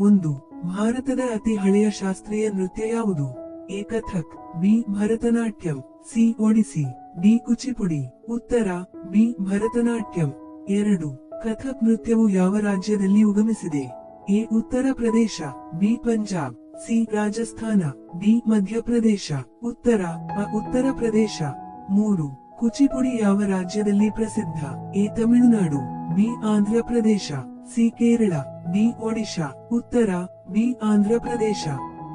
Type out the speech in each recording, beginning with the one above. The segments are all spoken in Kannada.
ಒಂದು, ಭಾರತದ ಅತಿ ಹಳೆಯ ಶಾಸ್ತ್ರೀಯ ನೃತ್ಯ ಯಾವುದು? A, Kathak, B, Bharatanatyam, C, Odissi, D, Kuchipudi. ಉತ್ತರ, ಬಿ, ಭರತನಾಟ್ಯಂ. ಎರಡು, ಕಥಕ್ ನೃತ್ಯವು ಯಾವ ರಾಜ್ಯದಲ್ಲಿ ಉಗಮಿಸಿದೆ? A, Uttar Pradesh, B, Punjab, C, Rajasthan, D Madhya Pradesh ಉತ್ತರ ಅ ಉತ್ತರ ಪ್ರದೇಶ. ಮೂರು, ಕುಚಿಪುಡಿ ಯಾವ ರಾಜ್ಯದಲ್ಲಿ ಪ್ರಸಿದ್ಧ? A, Tamil Nadu, B, Andhra Pradesh, C, Kerala. D Odisha, ಉತ್ತರ ಬಿ ಆಂಧ್ರ ಪ್ರದೇಶ.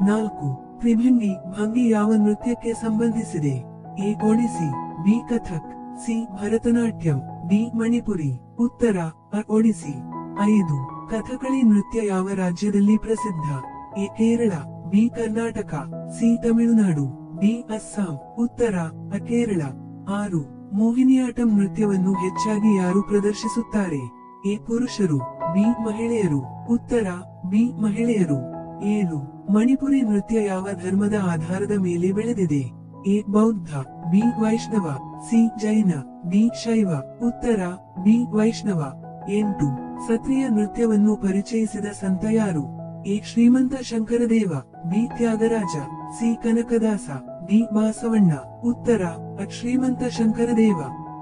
ನಾಲ್ಕು ತ್ರಿಭಂಗಿ ಭಂಗಿ ಯಾವ ನೃತ್ಯಕ್ಕೆ ಸಂಬಂಧಿಸಿದೆ? A Odissi, B Kathak, C Bharatanatyam, D Manipuri. ಉತ್ತರ, ಅ ಒಡಿಸಿ. ಐದು, ಕಥಕಳಿ ನೃತ್ಯ ಯಾವ ರಾಜ್ಯದಲ್ಲಿ ಪ್ರಸಿದ್ಧ? A Kerala, B Karnataka, C Tamil Nadu, D Assam. ಉತ್ತರ, ಅ ಕೇರಳ. ಆರು, ಮೋಹಿನಿಯಾಟಂ ನೃತ್ಯವನ್ನು ಹೆಚ್ಚಾಗಿ ಯಾರು ಪ್ರದರ್ಶಿಸುತ್ತಾರೆ? ಎ ಪುರುಷರು. ಬಿ ಮಹಿಳೆಯರು. ಉತ್ತರ, ಬಿ ಮಹಿಳೆಯರು. ಏಳು, ಮಣಿಪುರಿ ನೃತ್ಯ ಯಾವ ಧರ್ಮದ ಆಧಾರದ ಮೇಲೆ ಬೆಳೆದಿದೆ? ಎ, ಬೌದ್ಧ, ಬಿ, ವೈಷ್ಣವ, ಸಿ, ಜೈನ, ಡಿ, ಶೈವ. ಉತ್ತರ, ಬಿ, ವೈಷ್ಣವ. ಎಂಟು, ಸತ್ರಿಯ ನೃತ್ಯವನ್ನು ಪರಿಚಯಿಸಿದ ಸಂತ ಯಾರು? A, Srimanta Sankardev. B, Tyagaraja. C, Kanakadasa. D, Basavanna. ಉತ್ತರ, ಅ, ಶ್ರೀಮಂತ ಶಂಕರದೇವ.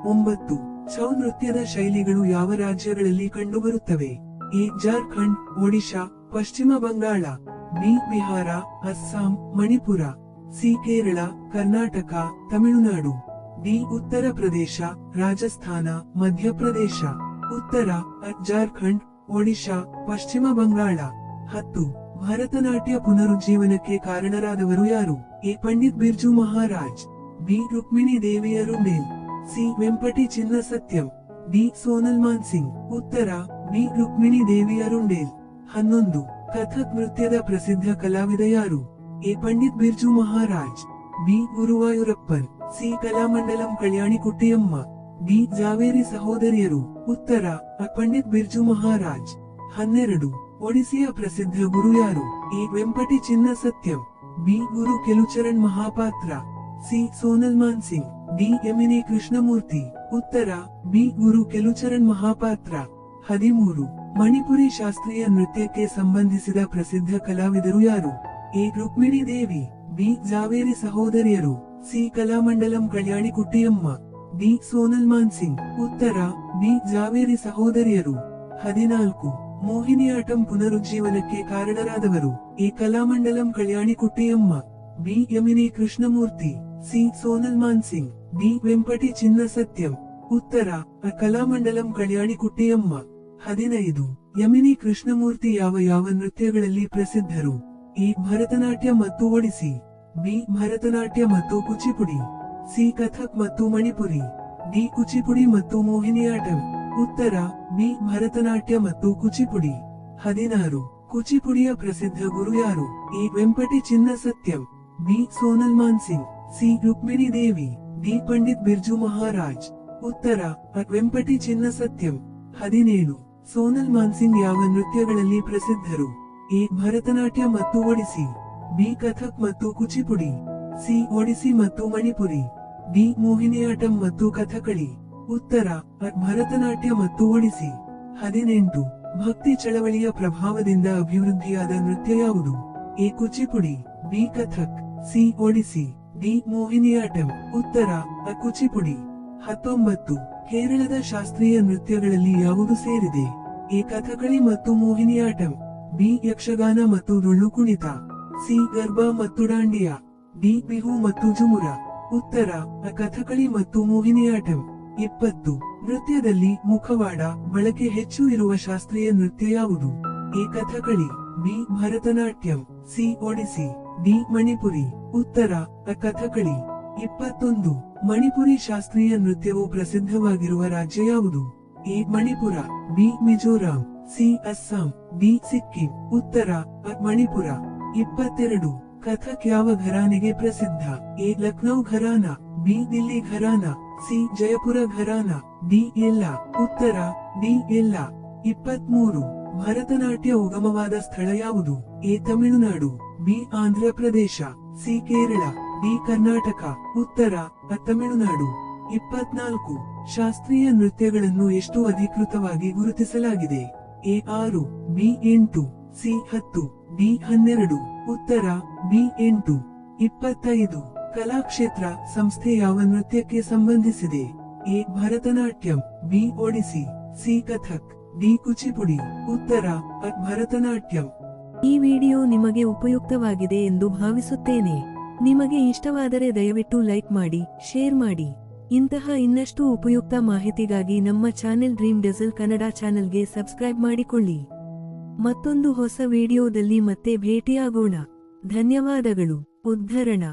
ಒಂಬತ್ತು ಛೌ ನೃತ್ಯದ ಶೈಲಿಗಳು ಯಾವ ರಾಜ್ಯಗಳಲ್ಲಿ ಕಂಡುಬರುತ್ತವೆ? ಎ ಜಾರ್ಖಂಡ್, ಒಡಿಶಾ, ಪಶ್ಚಿಮ Bangala, B, Bihar, Assam, Manipur, C, Kerala, Karnataka, Tamil Nadu. D, Uttar Pradesh, Rajasthan, Madhya Pradesh. ಉತ್ತರ, ಜಾರ್ಖಂಡ್, ಒಡಿಶಾ, ಪಶ್ಚಿಮ ಬಂಗಾಳ. ಹತ್ತು, ಭರತನಾಟ್ಯ ಪುನರುಜ್ಜೀವನಕ್ಕೆ ಕಾರಣರಾದವರು ಯಾರು? A, Pandit Birju Maharaj. B, Rukmini Devi Arundale C Vempati Chinna Satyam D Sonal Mansingh ಉತ್ತರ ಬಿ ರುಕ್ಮಿಣಿ ದೇವಿಯರುಂಡೇಲ್ ಹನ್ನೊಂದು ಕಥಕ್ ನೃತ್ಯದ ಪ್ರಸಿದ್ಧ ಕಲಾವಿದ ಯಾರು A Pandit Birju Maharaj B Guruvayurappan C Kalamandalam Kalyani Kuttyamma D Jhaveri ಸಹೋದರಿಯರು ಉತ್ತರ ಅ ಪಂಡಿತ್ ಬಿರ್ಜು ಮಹಾರಾಜ್ ಹನ್ನೆರಡು ಒಡಿಸಿಯ ಪ್ರಸಿದ್ಧ ಗುರು ಯಾರು A Vempati Chinna Satyam B Guru Kelucharan Mahapatra C Sonal Mansingh D Yamini Krishnamurthy. ಉತ್ತರ, ಬಿ ಗುರು ಕೆಲುಚರಣ್ ಮಹಾಪಾತ್ರ. ಹದಿಮೂರು, ಮಣಿಪುರಿ ಶಾಸ್ತ್ರೀಯ ನೃತ್ಯಕ್ಕೆ ಸಂಬಂಧಿಸಿದ ಪ್ರಸಿದ್ಧ ಕಲಾವಿದರು ಯಾರು? ಎ. ರುಕ್ಮಿಣಿ ದೇವಿ, ಬಿ. ಜಾವೇರಿ ಸಹೋದರಿಯರು, C. Kalamandalam Kalyani Kuttiyamma D. Sonal Mansingh. ಉತ್ತರ, ಬಿ. ಜಾವೇರಿ ಸಹೋದರಿಯರು. ಹದಿನಾಲ್ಕು, ಮೋಹಿನಿಯಾಟಂ ಪುನರುಜ್ಜೀವನಕ್ಕೆ ಕಾರಣರಾದವರು, A. Kalamandalam Kalyani Kuttyamma B. Yamini Krishnamurthy, C. Sonal Mansingh. D Vempati Chinna Satyam. ಉತ್ತರ ಕಲಾಮಂಡಲಂ ಕಲ್ಯಾಣಿ ಕುಟ್ಟಿಯಮ್ಮ. ಹದಿನೈದು, ಯಮಿನಿ ಕೃಷ್ಣಮೂರ್ತಿ ಯಾವ ಯಾವ ನೃತ್ಯಗಳಲ್ಲಿ ಪ್ರಸಿದ್ಧರು? ಎ ಭರತನಾಟ್ಯ ಮತ್ತು ಒಡಿಸಿ. ಬಿ, ಭರತನಾಟ್ಯ ಮತ್ತು ಕುಚಿಪುಡಿ. ಸಿ, ಕಥಕ್ ಮತ್ತು ಮಣಿಪುರಿ. ಡಿ, ಕುಚಿಪುಡಿ ಮತ್ತು ಮೋಹಿನಿಯಾಟಂ. ಉತ್ತರ, ಬಿ, ಭರತನಾಟ್ಯ ಮತ್ತು ಕುಚಿಪುಡಿ. ಹದಿನಾರು, ಕುಚಿಪುಡಿಯ ಪ್ರಸಿದ್ಧ ಗುರು ಯಾರು? ಎ ವೆಂಪಟಿ ಚಿನ್ನ Satyam. B, Sonal Mansingh. C, Rukmini Devi. D Pandit Birju Maharaj. ಉತ್ತರ ವೆಂಪಟಿ ಚಿನ್ನ ಸತ್ಯಂ ಹದಿನೇಳು, ಸೋನಲ್ ಮಾನ್ಸಿಂಗ್ ಯಾವ ನೃತ್ಯಗಳಲ್ಲಿ ಪ್ರಸಿದ್ಧರು? ಎ, ಭರತನಾಟ್ಯ ಮತ್ತು ಒಡಿಸಿ. ಬಿ, ಕಥಕ್ ಮತ್ತು ಕುಚಿಪುಡಿ. ಸಿ, ಒಡಿಸಿ ಮತ್ತು ಮಣಿಪುರಿ. ಡಿ, ಮೋಹಿನಿಯಾಟಂ ಮತ್ತು ಕಥಕಳಿ. ಉತ್ತರ, ಭರತನಾಟ್ಯ ಮತ್ತು ಒಡಿಸಿ. ಹದಿನೆಂಟು, ಭಕ್ತಿ ಚಳವಳಿಯ ಪ್ರಭಾವದಿಂದ ಅಭಿವೃದ್ಧಿಯಾದ ನೃತ್ಯ ಯಾವುದು? A, Kuchipudi. B, Kathak. C, Odissi. D Mohiniyattam ಉತ್ತರ ಕುಚಿಪುಡಿ ಹತ್ತೊಂಬತ್ತು, ಕೇರಳದ ಶಾಸ್ತ್ರೀಯ ನೃತ್ಯಗಳಲ್ಲಿ ಯಾವುದು ಸೇರಿದೆ? ಎ. ಕಥಕಳಿ ಮತ್ತು ಮೋಹಿನಿಯಾಟಂ ಬಿ. ಯಕ್ಷಗಾನ ಮತ್ತು ಡೊಳ್ಳು ಕುಣಿತ. ಸಿ. ಗರ್ಭ ಮತ್ತು ಡಾಂಡಿಯಾ. ಡಿ. ಬಿಹು ಮತ್ತು ಜುಮುರ. ಉತ್ತರ ಕಥಕಳಿ ಮತ್ತು ಮೋಹಿನಿಯಾಟಂ ಇಪ್ಪತ್ತು, ನೃತ್ಯದಲ್ಲಿ ಮುಖವಾಡ, ಬಳಕೆ ಹೆಚ್ಚು ಇರುವ ಶಾಸ್ತ್ರೀಯ ನೃತ್ಯ ಯಾವುದು? A. Kathakali. B. Bharatanatyam. C. Odissi. D. Manipuri. ಉತ್ತರ, ಕಥಕಳಿ. ಇಪ್ಪತ್ತೊಂದು, ಮಣಿಪುರಿ ಶಾಸ್ತ್ರೀಯ ನೃತ್ಯವು ಪ್ರಸಿದ್ಧವಾಗಿರುವ ರಾಜ್ಯ ಯಾವುದು? A, Manipur, B, Mizoram, C, Assam B Sikkim. ಉತ್ತರ ಮಣಿಪುರ. ಇಪ್ಪತ್ತೆರಡು, ಕಥಕ್ ಯಾವ ಘರಾನೆಗೆ ಪ್ರಸಿದ್ಧ? A, Lucknow gharana, B, Delhi gharana, C, Jaipur gharana, D, ಎಲ್ಲ. ಉತ್ತರ, ಡಿ, ಎಲ್ಲ. ಇಪ್ಪತ್ಮೂರು, ಭರತನಾಟ್ಯ ಉಗಮವಾದ ಸ್ಥಳ ಯಾವುದು? A, Tamil Nadu, B, Andhra Pradesh. C Kerala B Karnataka, ಉತ್ತರ, ತಮಿಳುನಾಡು. ಇಪ್ಪತ್ನಾಲ್ಕು, ಶಾಸ್ತ್ರೀಯ ನೃತ್ಯಗಳನ್ನು ಎಷ್ಟು ಅಧಿಕೃತವಾಗಿ ಗುರುತಿಸಲಾಗಿದೆ? ಎ ಆರು, ಬಿ ಎಂಟು, ಸಿ ಹತ್ತು, ಡಿ ಹನ್ನೆರಡು, ಉತ್ತರ, ಬಿ ಎಂಟು. ಇಪ್ಪತ್ತೈದು, ಕಲಾಕ್ಷೇತ್ರ ಸಂಸ್ಥೆ ಯಾವ ನೃತ್ಯಕ್ಕೆ ಸಂಬಂಧಿಸಿದೆ? A Bharatanatyam, B Odissi, C Kathak, D Kuchipudi, ಉತ್ತರ, ಭರತನಾಟ್ಯಂ. ಈ ವಿಡಿಯೋ ನಿಮಗೆ ಉಪಯುಕ್ತವಾಗಿದೆ ಎಂದು ಭಾವಿಸುತ್ತೇನೆ. ನಿಮಗೆ ಇಷ್ಟವಾದರೆ ದಯವಿಟ್ಟು ಲೈಕ್ ಮಾಡಿ, ಶೇರ್ ಮಾಡಿ. ಇಂತಹ ಇನ್ನಷ್ಟು ಉಪಯುಕ್ತ ಮಾಹಿತಿಗಾಗಿ ನಮ್ಮ ಚಾನೆಲ್ ಡ್ರೀಮ್ ಡೆಸಲ್ ಕನ್ನಡ ಚಾನೆಲ್ಗೆ ಸಬ್ಸ್ಕ್ರೈಬ್ ಮಾಡಿಕೊಳ್ಳಿ. ಮತ್ತೊಂದು ಹೊಸ ವಿಡಿಯೋದಲ್ಲಿ ಮತ್ತೆ ಭೇಟಿಯಾಗೋಣ. ಧನ್ಯವಾದಗಳು. ಉದ್ಧರಣ.